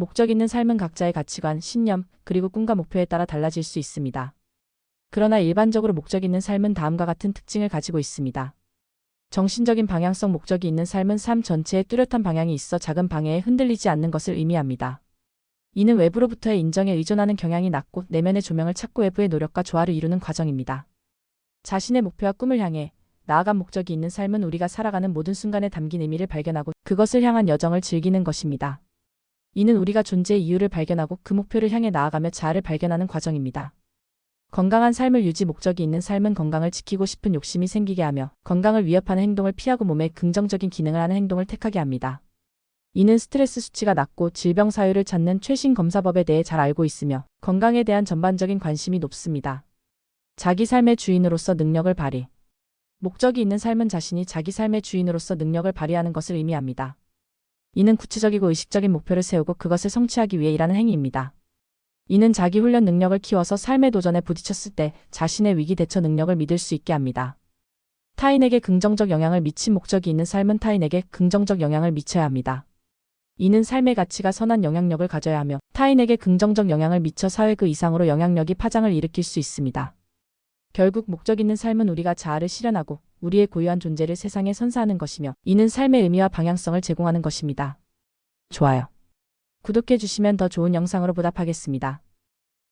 목적 있는 삶은 각자의 가치관, 신념, 그리고 꿈과 목표에 따라 달라질 수 있습니다. 그러나 일반적으로 목적 있는 삶은 다음과 같은 특징을 가지고 있습니다. 정신적인 방향성 목적이 있는 삶은 삶 전체에 뚜렷한 방향이 있어 작은 방해에 흔들리지 않는 것을 의미합니다. 이는 외부로부터의 인정에 의존하는 경향이 낮고 내면의 조명을 찾고 외부의 노력과 조화를 이루는 과정입니다. 자신의 목표와 꿈을 향해 나아간 목적이 있는 삶은 우리가 살아가는 모든 순간에 담긴 의미를 발견하고 그것을 향한 여정을 즐기는 것입니다. 이는 우리가 존재의 이유를 발견하고 그 목표를 향해 나아가며 자아를 발견하는 과정입니다. 건강한 삶을 유지 목적이 있는 삶은 건강을 지키고 싶은 욕심이 생기게 하며 건강을 위협하는 행동을 피하고 몸에 긍정적인 기능을 하는 행동을 택하게 합니다. 이는 스트레스 수치가 낮고 질병 사유를 찾는 최신 검사법에 대해 잘 알고 있으며 건강에 대한 전반적인 관심이 높습니다. 자기 삶의 주인으로서 능력을 발휘. 목적이 있는 삶은 자신이 자기 삶의 주인으로서 능력을 발휘하는 것을 의미합니다. 이는 구체적이고 의식적인 목표를 세우고 그것을 성취하기 위해 일하는 행위입니다. 이는 자기 훈련 능력을 키워서 삶의 도전에 부딪혔을 때 자신의 위기 대처 능력을 믿을 수 있게 합니다. 타인에게 긍정적 영향을 미친 목적이 있는 삶은 타인에게 긍정적 영향을 미쳐야 합니다. 이는 삶의 가치가 선한 영향력을 가져야 하며 타인에게 긍정적 영향을 미쳐 사회 그 이상으로 영향력이 파장을 일으킬 수 있습니다. 결국 목적 있는 삶은 우리가 자아를 실현하고 우리의 고유한 존재를 세상에 선사하는 것이며 이는 삶의 의미와 방향성을 제공하는 것입니다. 좋아요. 구독해 주시면 더 좋은 영상으로 보답하겠습니다.